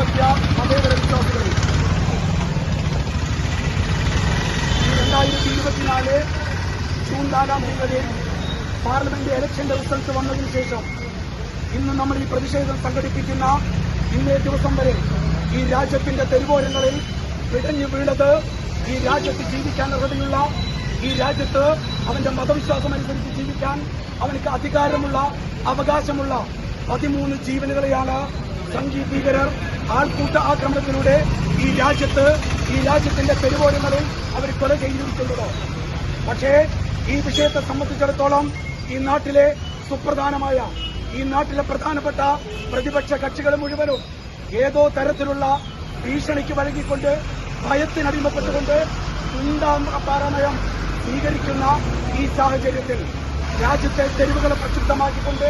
ജനാധിപത്യ മതേതര വിശ്വാസികളിൽ. രണ്ടായിരത്തി ഇരുപത്തിനാല് ജൂൺ നാലാം തീയതി പാർലമെന്റ് ഇലക്ഷന്റെ റിസൾട്ട് വന്നതിന് ശേഷം ഇന്ന് നമ്മൾ ഈ പ്രതിഷേധം സംഘടിപ്പിക്കുന്ന ഇന്നേ ദിവസം വരെ ഈ രാജ്യത്തിന്റെ തെരുവോരങ്ങളിൽ പിടഞ്ഞു വീണത് ഈ രാജ്യത്ത് ജീവിക്കാൻ അർഹതയുള്ള ഈ രാജ്യത്ത് അവന്റെ മതവിശ്വാസം അനുസരിച്ച് ജീവിക്കാൻ അവനക്ക് അധികാരമുള്ള അവകാശമുള്ള പതിമൂന്ന് ജീവനുകളെയാണ് സംഗീത ഭീകരർ ആൾക്കൂട്ട ആക്രമണത്തിലൂടെ ഈ രാജ്യത്ത് ഈ രാജ്യത്തിന്റെ തെരുവോരങ്ങളിൽ അവർ കൊല ചെയ്തിരിക്കുന്നത്. പക്ഷേ ഈ വിഷയത്തെ സംബന്ധിച്ചിടത്തോളം ഈ നാട്ടിലെ സുപ്രധാനമായ ഈ നാട്ടിലെ പ്രധാനപ്പെട്ട പ്രതിപക്ഷ കക്ഷികൾ മുഴുവനും ഏതോ തരത്തിലുള്ള ഭീഷണിക്ക് വഴങ്ങിക്കൊണ്ട് ഭയത്തിനടിമപ്പെട്ടുകൊണ്ട് പാരാമയം സ്വീകരിക്കുന്ന ഈ സാഹചര്യത്തിൽ രാജ്യത്തെ തെരുവുകളെ പ്രക്ഷുബ്ധമാക്കിക്കൊണ്ട്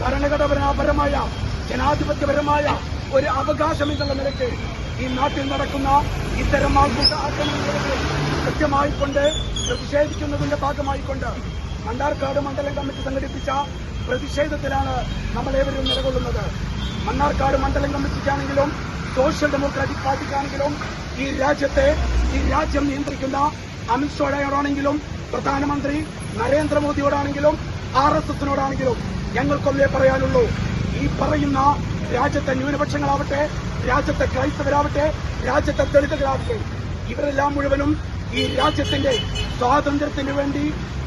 ഭരണഘടനാപരമായ ജനാധിപത്യപരമായ ഒരു അവകാശം എന്നുള്ള നിലയ്ക്ക് ഈ നാട്ടിൽ നടക്കുന്ന ഇത്തരം ആൾക്കൂട്ട ആക്രമണങ്ങളെ കൃത്യമായിക്കൊണ്ട് പ്രതിഷേധിക്കുന്നതിന്റെ ഭാഗമായിക്കൊണ്ട് മണ്ണാർക്കാട് മണ്ഡലം കമ്മിറ്റി സംഘടിപ്പിച്ച പ്രതിഷേധത്തിലാണ് നമ്മളേവരും നിലകൊള്ളുന്നത്. മണ്ണാർക്കാട് മണ്ഡലം കമ്മിറ്റിക്കാണെങ്കിലും സോഷ്യൽ ഡെമോക്രാറ്റിക് പാർട്ടിക്കാണെങ്കിലും ഈ രാജ്യത്തെ ഈ രാജ്യം നിയന്ത്രിക്കുന്ന അമിത്ഷായോടാണെങ്കിലും പ്രധാനമന്ത്രി നരേന്ദ്രമോദിയോടാണെങ്കിലും ആർ എസ് എസിനോടാണെങ്കിലും ഞങ്ങൾക്കൊന്നേ പറയാനുള്ളൂ. ഈ പറയുന്ന രാജ്യത്തെ ന്യൂനപക്ഷങ്ങളാവട്ടെ രാജ്യത്തെ ക്രൈസ്തവരാവട്ടെ രാജ്യത്തെ ദളിതരാവട്ടെ ഇവരെല്ലാം മുഴുവനും ഈ രാജ്യത്തിന്റെ സ്വാതന്ത്ര്യത്തിന് വേണ്ടി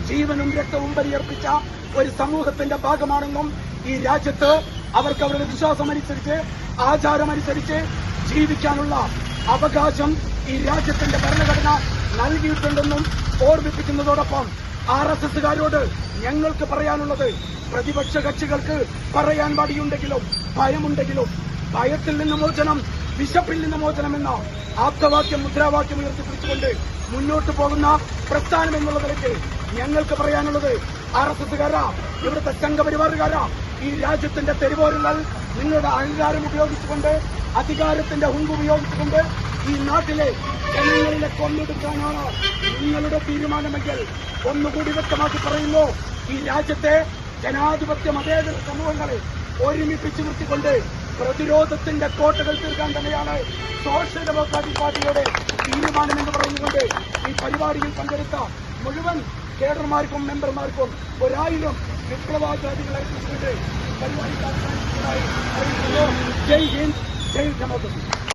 ജീവനും രക്തവും പരിയർപ്പിച്ച ഒരു സമൂഹത്തിന്റെ ഭാഗമാണെന്നും ഈ രാജ്യത്ത് അവർക്ക് അവരുടെ വിശ്വാസം അനുസരിച്ച് ആചാരമനുസരിച്ച് ജീവിക്കാനുള്ള അവകാശം ഈ രാജ്യത്തിന്റെ ഭരണഘടന നൽകിയിട്ടുണ്ടെന്നും ഓർമ്മിപ്പിക്കുന്നതോടൊപ്പം ആർ എസ് എസുകാരോട് ഞങ്ങൾക്ക് പറയാനുള്ളത് പ്രതിപക്ഷ കക്ഷികൾക്ക് പറയാൻ പാടിയുണ്ടെങ്കിലും ഭയമുണ്ടെങ്കിലും ഭയത്തിൽ നിന്ന് മോചനം വിശപ്പിൽ നിന്ന് മോചനം എന്ന ആപ്തവാക്യം മുദ്രാവാക്യം ഉയർത്തിപ്പിടിച്ചുകൊണ്ട് മുന്നോട്ട് പോകുന്ന പ്രസ്ഥാനം എന്നുള്ള നിലയ്ക്ക് ഞങ്ങൾക്ക് പറയാനുള്ളത് ആർ എസ് എസുകാരാ ഇവിടുത്തെ സംഘപരിവാറുകാരാ? ഈ രാജ്യത്തിന്റെ തെരുവോരങ്ങൾ നിങ്ങളുടെ അഹങ്കാരം ഉപയോഗിച്ചുകൊണ്ട് അധികാരത്തിന്റെ ഹുങ്ക് ഉപയോഗിച്ചുകൊണ്ട് ഈ നാട്ടിലെ ജനങ്ങളിലെ കൊന്നെടുക്കാനാണ് നിങ്ങളുടെ തീരുമാനമെങ്കിൽ ഒന്നുകൂടി വ്യക്തമാക്കി പറയുന്നു. ഈ രാജ്യത്തെ ജനാധിപത്യ മതേതര സമൂഹങ്ങളെ ഒരുമിപ്പിച്ചു നിർത്തിക്കൊണ്ട് പ്രതിരോധത്തിന്റെ കോട്ടകൾ തീർക്കാൻ തന്നെയാണ് സോഷ്യൽ ഡെമോക്രാറ്റിക് പാർട്ടിയുടെ തീരുമാനമെന്ന് പറഞ്ഞുകൊണ്ട് ഈ പരിപാടിയിൽ പങ്കെടുത്ത മുഴുവൻ കേഡർമാർക്കും മെമ്പർമാർക്കും ഒരായിരം വിപ്ലവാചാരികളെ പരിപാടി ജയ് ഹിന്ദ് ജയ് ഡെമോക്രസി